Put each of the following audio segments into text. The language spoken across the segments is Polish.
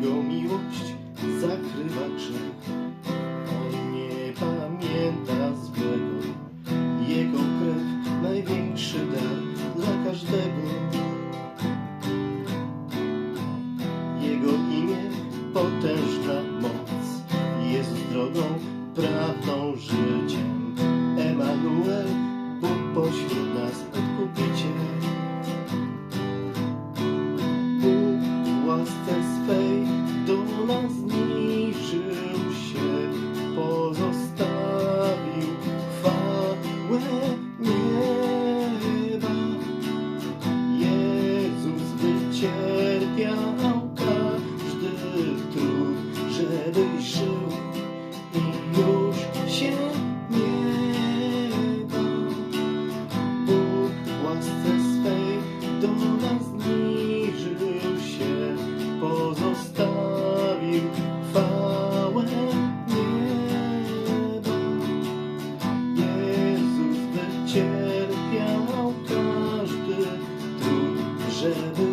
Jego miłość zakrywa grzech. On nie pamięta złego. Jego krew największy dar dla każdego. Jego imię potężna żeby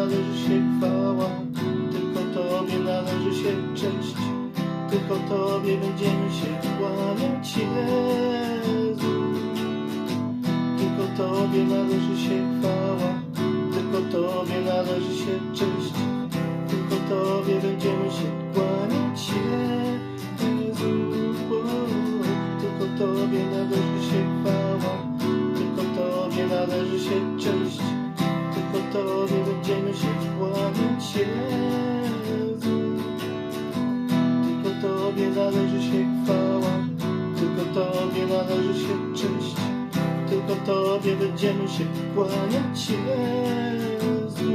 należy się chwała, tylko Tobie należy się cześć, tylko Tobie będziemy się kłaniać, Jezu. Tylko Tobie należy się chwała, tylko Tobie należy się cześć, tylko Tobie będziemy się kłaniać, Jezu. Tylko Tobie należy się chwała, tylko Tobie należy się cześć, tylko Tobie Tobie należy się chwała, tylko Tobie należy się cześć, tylko Tobie będziemy się kłaniać, Jezu.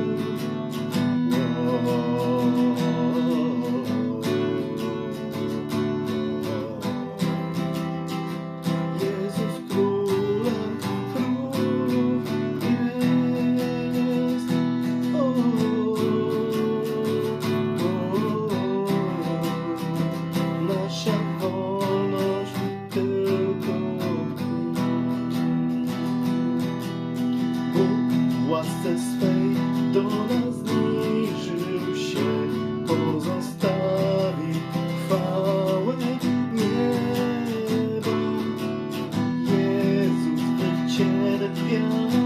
Łasce swej do nas zniżył się, pozostawił chwałę nieba. Jezus wycierpiał